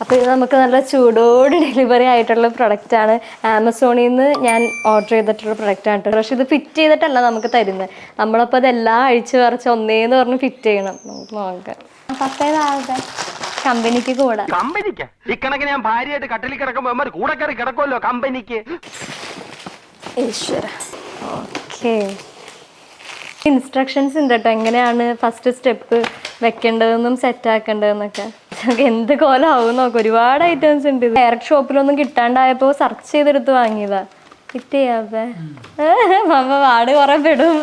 അപ്പോൾ ഇത് നമുക്ക് നല്ല ചൂടോട് ഡെലിവറി ആയിട്ടുള്ള പ്രൊഡക്റ്റ് ആണ്. ആമസോണിൽ നിന്ന് ഞാൻ ഓർഡർ ചെയ്തിട്ടുള്ള പ്രൊഡക്റ്റ് ആണ് കേട്ടോ. പക്ഷെ ഇത് ഫിറ്റ് ചെയ്തിട്ടല്ല നമുക്ക് തരുന്നത് നമ്മളപ്പോൾ അതെല്ലാം അഴിച്ചു പറിച്ച് ഒന്നേന്ന് പറഞ്ഞ് ഫിറ്റ് ചെയ്യണം. നമുക്ക് നോക്കാം. പത്തേതാകട്ടെ കമ്പനിക്ക് കൂടെ. കമ്പനിക്ക്? ഇക്കണക്കിന് ഞാൻ ഭാര്യയായിട്ട് കട്ടിലിൽ കിടക്കുമ്പോ ഇവന്മാര് കൂടെ കയറി കിടക്കുമല്ലോ കമ്പനിക്ക്. ഈശ്വര. ഓക്കെ. ഇൻസ്ട്രക്ഷൻസ് ഉണ്ട് കേട്ടോ എങ്ങനെയാണ് ഫസ്റ്റ് സ്റ്റെപ്പ് വെക്കേണ്ടതെന്നും സെറ്റ് ആക്കേണ്ടതെന്നൊക്കെ. നമുക്ക് എന്ത് കോലമാവും നോക്ക്. ഒരുപാട് ഐറ്റംസ് ഉണ്ട് ഡയറക്റ്റ് ഷോപ്പിലൊന്നും കിട്ടാണ്ടായപ്പോൾ സെർച്ച് ചെയ്തെടുത്ത് വാങ്ങിയതാ. ഫിറ്റ് ചെയ്യാവേ മമ്മ വാട് കുറെ പെടും.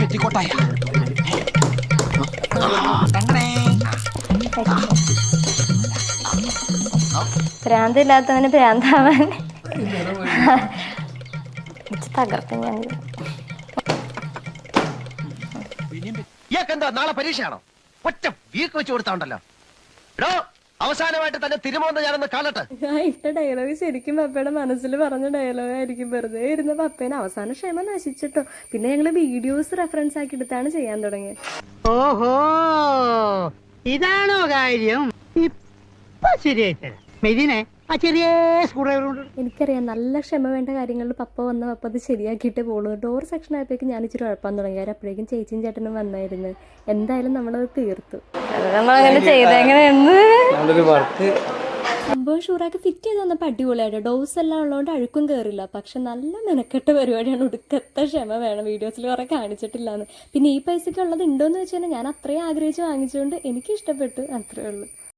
പെറ്റിക്കോട്ടായ ഭ്രാന്തില്ലാത്തവന് ഭ്രാന്താവാൻ തകർക്കും ഞാൻ ഇയാൾക്ക് എന്താ നാളെ പരീക്ഷയാണോ? ഒറ്റ വീക്ക് വെച്ച് കൊടുത്താണ്ടല്ലോ എടോ അവസാനമായിട്ട് തന്നെ തിരുമോന്ന് ഞാനൊന്ന് കാണട്ടെ ഞാൻ ഇട്ട ഡയലോഗ് ശരിക്കും പപ്പയുടെ മനസ്സിൽ പറഞ്ഞ ഡയലോഗ് ആയിരിക്കും. വെറുതെ ഇരുന്ന പപ്പേനെ അവസാന ക്ഷമ നശിച്ചിട്ടോ. പിന്നെ ഞങ്ങൾ വീഡിയോസ് റെഫറൻസ് ആക്കി എടുത്താണ് ചെയ്യാൻ തുടങ്ങിയത്. ഓഹോ ഇതാണോ കാര്യം? ഇപ്പൊ ശരിയായിട്ട് മെതിനെ ആ ചെറിയ കൊണ്ട് എനിക്കറിയാം നല്ല ക്ഷമ വേണ്ട കാര്യങ്ങളിൽ പപ്പ വന്ന പപ്പ അത് ശരിയാക്കിയിട്ട് പോകുള്ളൂ ഡോർ സെക്ഷൻ ആയപ്പോഴേക്കും ഞാൻ ഇച്ചിരി ഉഴപ്പാൻ തുടങ്ങി. അപ്പോഴേക്കും ചേച്ചിയും ചേട്ടനും വന്നായിരുന്നു. എന്തായാലും നമ്മളത് തീർത്തു. നമ്മളങ്ങനെ ചെയ്തെങ്ങനെയെന്ന് സംഭവം ഷൂറാക്കി ഫിറ്റ് ചെയ്ത് വന്നപ്പോൾ അടിപൊളിയായിട്ട് ഡോസ് എല്ലാം ഉള്ളതുകൊണ്ട് അഴുക്കും കയറില്ല പക്ഷെ നല്ല മെനക്കെട്ട പരിപാടിയാണ്. ഒടുക്കത്തെ ക്ഷമ വേണം. വീഡിയോസിൽ കുറെ കാണിച്ചിട്ടില്ലാന്ന്. പിന്നെ ഈ പൈസയ്ക്ക് ഉള്ളത് ഉണ്ടോ എന്ന് വെച്ചാൽ ഞാൻ അത്രയും ആഗ്രഹിച്ച് വാങ്ങിച്ചുകൊണ്ട് എനിക്ക് ഇഷ്ടപ്പെട്ടു അത്രേ ഉള്ളൂ.